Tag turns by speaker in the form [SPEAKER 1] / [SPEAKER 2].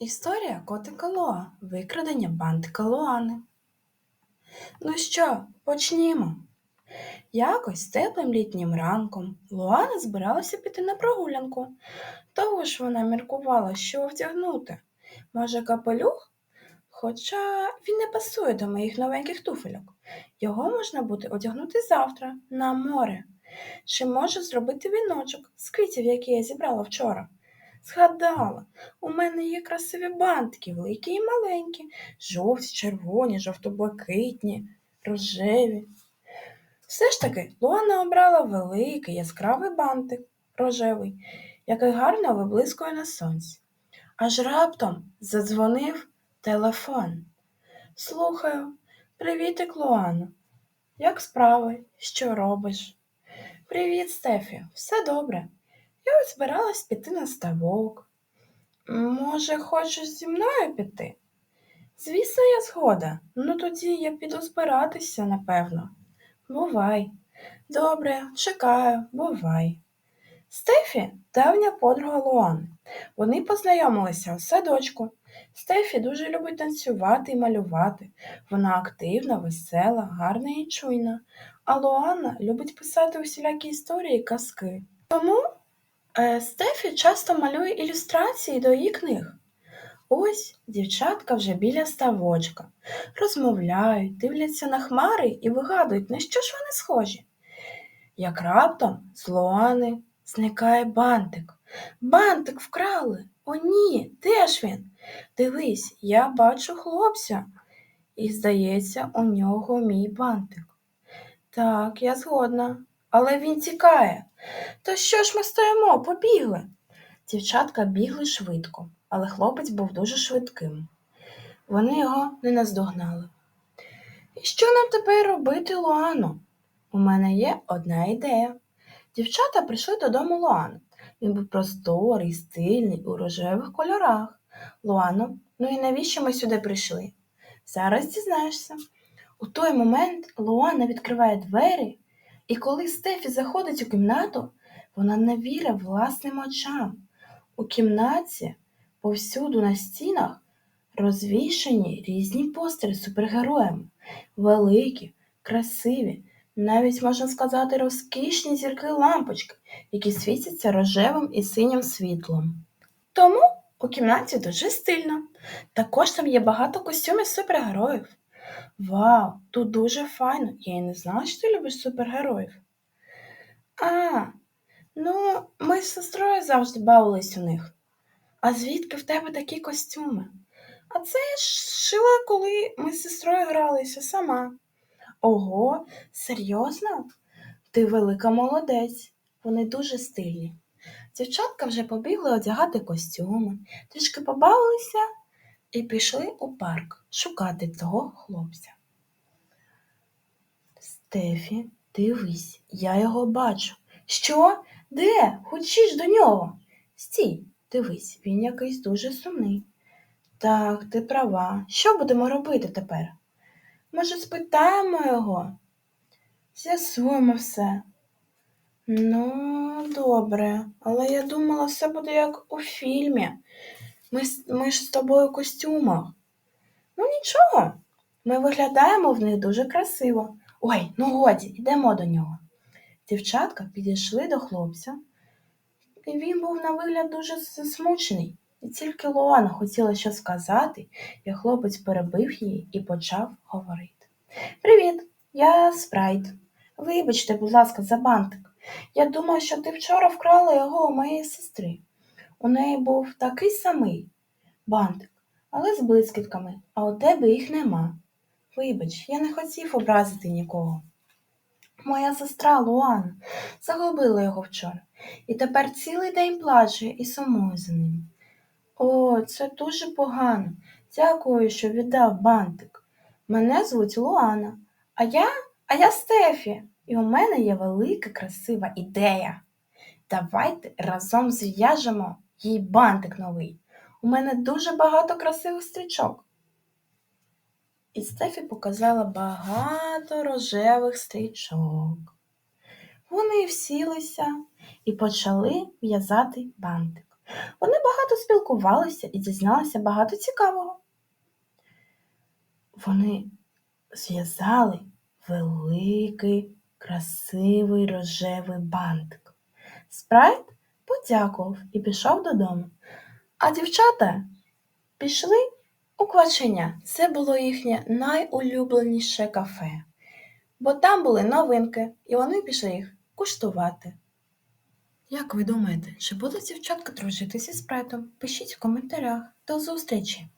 [SPEAKER 1] Історія котика Лоа. Викрадення бантика Луани. Ну що, почнімо. Якось теплим літнім ранком Луана збиралася піти на прогулянку. Того ж вона міркувала, що вдягнути. Може, капелюх? Хоча він не пасує до моїх новеньких туфельок. Його можна буде одягнути завтра на море. Чи можу зробити віночок з квітів, які я зібрала вчора? Згадала, у мене є красиві бантики, великі і маленькі, жовті, червоні, жовто-блакитні, рожеві. Все ж таки Луана обрала великий яскравий бантик рожевий, який гарно виблискує на сонці. Аж раптом задзвонив телефон. Слухаю, привітик, Луано. Як справи? Що робиш? Привіт, Стефі, все добре. Я ось збиралась піти на ставок. Може, хочеш зі мною піти? Звісно, я згода. Ну тоді я піду збиратися, напевно. Бувай. Добре, чекаю, бувай. Стефі давня подруга Луани. Вони познайомилися у садочку. Стефі дуже любить танцювати і малювати. Вона активна, весела, гарна і чуйна. А Луана любить писати усілякі історії і казки. Тому Е, Стефі часто малює ілюстрації до її книг. Ось дівчатка вже біля ставочка, розмовляють, дивляться на хмари і вигадують, на що ж вони схожі. Як раптом з Луани зникає бантик. Бантик вкрали. О, ні, де ж він? Дивись, я бачу хлопця. І, здається, у нього мій бантик. Так, я згодна, але він тікає. То що ж ми стоїмо? Побігли. Дівчатка бігли швидко, але хлопець був дуже швидким. Вони його не наздогнали. І що нам тепер робити, Луано? У мене є одна ідея. Дівчата прийшли додому Луану. Він був просторий, стильний, у рожевих кольорах. Луано, ну і навіщо ми сюди прийшли? Зараз дізнаєшся. У той момент Луана відкриває двері, і коли Стефі заходить у кімнату, вона не вірить власним очам. У кімнаті повсюду на стінах розвішені різні постери з супергероями, великі, красиві, навіть можна сказати, розкішні зірки лампочки, які світяться рожевим і синім світлом. Тому у кімнаті дуже стильно. Також там є багато костюмів супергероїв. Вау, тут дуже файно. Я й не знала, що ти любиш супергероїв. А, ну, ми з сестрою завжди бавились у них. А звідки в тебе такі костюми? А це я шила, коли ми з сестрою гралися сама. Ого, серйозно? Ти велика молодець. Вони дуже стильні. Дівчатка вже побігли одягати костюми, трішки побавилися і пішли у парк шукати того хлопця. Стефі, дивись, я його бачу. Що? Де? Хочеш до нього? Стій, дивись, він якийсь дуже сумний. Так, ти права. Що будемо робити тепер? Може, спитаємо його? З'ясуємо все. Ну, добре, але я думала, все буде як у фільмі. Ми, ми ж з тобою в костюмах. Ну, нічого, ми виглядаємо в них дуже красиво. Ой, ну годі, йдемо до нього. Дівчатка підійшли до хлопця, і він був на вигляд дуже засмучений. І тільки Луана хотіла щось сказати, як хлопець перебив її і почав говорити. Привіт, я Спрайт. Вибачте, будь ласка, за бантик. Я думаю, що ти вчора вкрала його у моєї сестри. У неї був такий самий бантик, але з блискітками, а у тебе їх нема. Вибач, я не хотів образити нікого. Моя сестра Луана загубила його вчора і тепер цілий день плаче і сумує за ним. О, це дуже погано. Дякую, що віддав бантик. Мене звуть Луана, а я, а я Стефі, і у мене є велика красива ідея. Давайте разом зв'яжемо їй бантик новий. У мене дуже багато красивих стрічок. І Стефі показала багато рожевих стрічок. Вони всілися і почали в'язати бантик. Вони багато спілкувалися і дізналися багато цікавого. Вони зв'язали великий, красивий рожевий бантик. Спрайт подякував і пішов додому. А дівчата пішли у кваченя. Це було їхнє найулюбленіше кафе, бо там були новинки, і вони пішли їх куштувати. Як ви думаєте, чи будуть дівчатка дружити зі спрайтом? Пишіть в коментарях. До зустрічі!